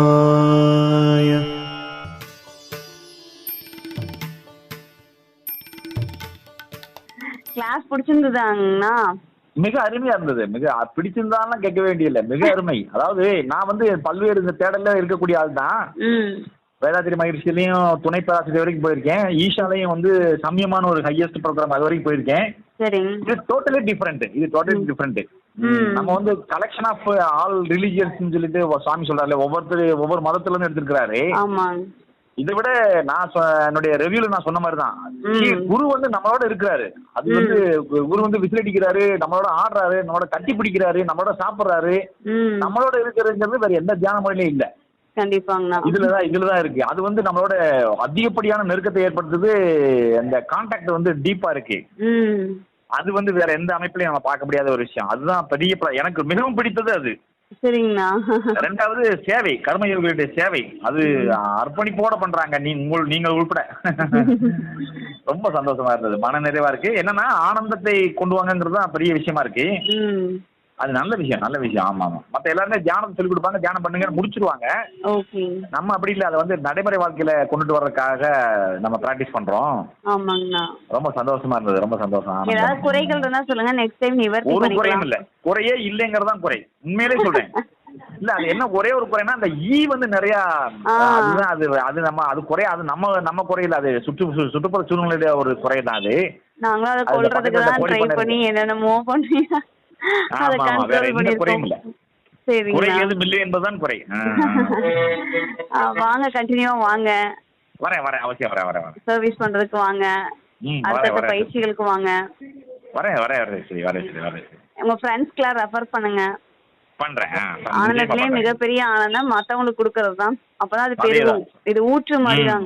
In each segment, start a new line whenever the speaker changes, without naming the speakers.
शिवाय
கிளாஸ் பிடிச்சிருந்ததாங்கண்ணா
மிக அருமையா இருந்தது மிக பிடிச்சிருந்தாலும் கேட்க வேண்டியதில்லை மிக அருமை அதாவது நான் வந்து பல்வேறு இந்த தேடல்ல இருக்கக்கூடிய ஆள் தான்
ம்
வேதாத்திரி மகிழ்ச்சியிலையும் துணை பேராசிரியர் வரைக்கும் போயிருக்கேன் ஈஷாலையும் வந்து சமயமான ஒரு ஹையஸ்ட் ப்ரோக்ராம் அது வரைக்கும் போயிருக்கேன்
சரிங்க
இது டோட்டலி டிஃப்ரெண்ட் இது டோட்டலி டிஃப்ரெண்ட்
ம்.
நம்ம வந்து கலெக்ஷன் ஆஃப் ஆல் ரிலிஜியன்ஸ் சொல்லிட்டு சாமி சொல்றாருல ஒவ்வொருத்தர் ஒவ்வொரு மதத்துல இருந்து எடுத்திருக்கிறாரு இதை விட நான் என்னுடைய ரெவியூல நான் சொன்ன மாதிரி தான்
ம்.
குரு வந்து நம்மளோட இருக்கிறாரு. அது வந்து குரு வந்து விசில் அடிக்கிறாரு நம்மளோட ஆடுறாரு நம்மளோட கட்டி பிடிக்கிறாரு நம்மளோட சாப்பிடுறாரு. நம்மளோட இருக்கிறதுங்கிறது வேற எந்த தியான முறையிலும் இல்ல.
கண்டிப்பாங்கண்ணா.
இதுலதான் இதுலதான் இருக்கு. அது வந்து நம்மளோட அதிகப்படியான நெருக்கத்தை ஏற்படுத்துது. அந்த கான்டாக்ட் வந்து டீப்பா இருக்கு. அது வந்து வேற எந்த அமைப்புலயும் நம்ம பார்க்க முடியாத ஒரு விஷயம். அதுதான் பெரிய எனக்கு மிகவும் பிடித்தது அது.
சரிங்கண்ணா.
ரெண்டாவது சேவை கர்மயோகிகளுடைய சேவை. அது அர்ப்பணிப்போட பண்றாங்க. நீ உங்கள் நீங்கள் உள்பட. ரொம்ப சந்தோஷமா இருந்தது. மன நிறைவா இருக்கு. என்னன்னா ஆனந்தத்தை கொண்டு வாங்கங்கிறது தான் பெரிய விஷயமா இருக்கு. அது நல்ல விஷயம் நல்ல விஷயம். ஆமா ஆமா. மத்த எல்லாருமே தியானம் சொல்லி கொடுப்பாங்க தியானம் பண்ணுங்கன்னு முடிச்சிருவாங்க. நம்ம அப்படி இல்லை அதை வந்து நடைமுறை வாழ்க்கையில கொண்டுட்டு வர்றதுக்காக நம்ம பிராக்டிஸ் பண்றோம்.
ஆமாங்கண்ணா.
ரொம்ப சந்தோஷமா இருந்தது ரொம்ப சந்தோஷம்.
ஏதாவது குறைகள் இருந்தா சொல்லுங்க நெக்ஸ்ட் டைம் நிவர்த்தி
ஒரு குறையும் இல்ல. குறையே இல்லைங்கிறதான் குறை. உண்மையிலே சொல்றேன். இல்ல அது என்ன ஒரே ஒரு குறைனா அந்த ஈ வந்து நிறைய. அதுதான் அது அது நம்ம அது குறை அது நம்ம நம்ம குறையில அது சுற்று சுற்றுப்புற சூழ்நிலையில ஒரு குறை தான் அது.
நாங்களும் அதை
பக்கத்துல
தான் ட்ரை
பண்ணை
என்னென்னமோ பண்ணி.
வேற எந்த குறையும் இல்ல.
பண்ணிருக்கோம்
குறை
சரிங்கண்ணா
எதுவும் இல்லை என்பதுதான் குறை. ஆ.
ஆ, வாங்க கண்டினியூவா வாங்க.
வரேன் வரேன். அவசியம் வரேன் வரேன்
சர்வீஸ் பண்றதுக்கு வாங்க.
வரேன்
பயிற்சிகளுக்கு வாங்க.
வரேன் வரேன் வரேன் சரி வரேன் சரி வரேன்
உங்க ஃப்ரெண்ட்ஸ்க்குலாம் ரெஃபர் பண்ணுங்க.
பண்றேன்.
ஆனந்தத்திலே. மிகப்பெரிய ஆனந்தம் மத்தவங்களுக்கு கொடுக்கறது தான் அப்பதான் அது. பெருகும். இது ஊற்று மாதிரி தான்.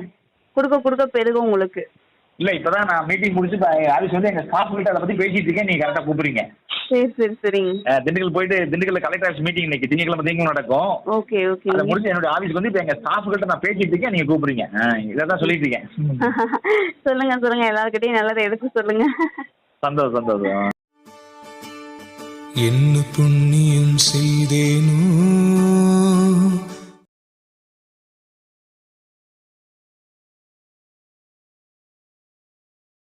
கொடுக்க கொடுக்க பெருகும் உங்களுக்கு.
இல்ல இப்பதான் நான் மீட்டிங் முடிச்சு ஆலிஸ் வந்து எங்க ஸ்டாஃப் கிட்ட அதை பத்தி பேசிட்டு இருக்கேன். நீங்க கரெக்டா கூப்பிடுறீங்க.
சரி சரி சரிங்க
திண்டுக்கல் போயிட்டு திண்டுக்கல்ல கலெக்டர் ஆஃபீஸ் மீட்டிங் இன்னைக்கு திங்கக்கிழமை திங்களும் நடக்கும்.
Okay okay.
அதை முடிஞ்சு என்னோட ஆபீஸ்க்கு வந்து இப்ப எங்க ஸ்டாஃப் கிட்ட நான் பேசிட்டு இருக்கேன் நீங்க கூப்பிடுறீங்க. இதை தான் சொல்லிட்டு இருக்கேன்.
சொல்லுங்க சொல்லுங்க. எல்லார்கிட்டயும் நல்லதை எடுத்து சொல்லுங்க.
சந்தோஷம் சந்தோஷம்.
என்ன புண்ணியம் செய்தேனோ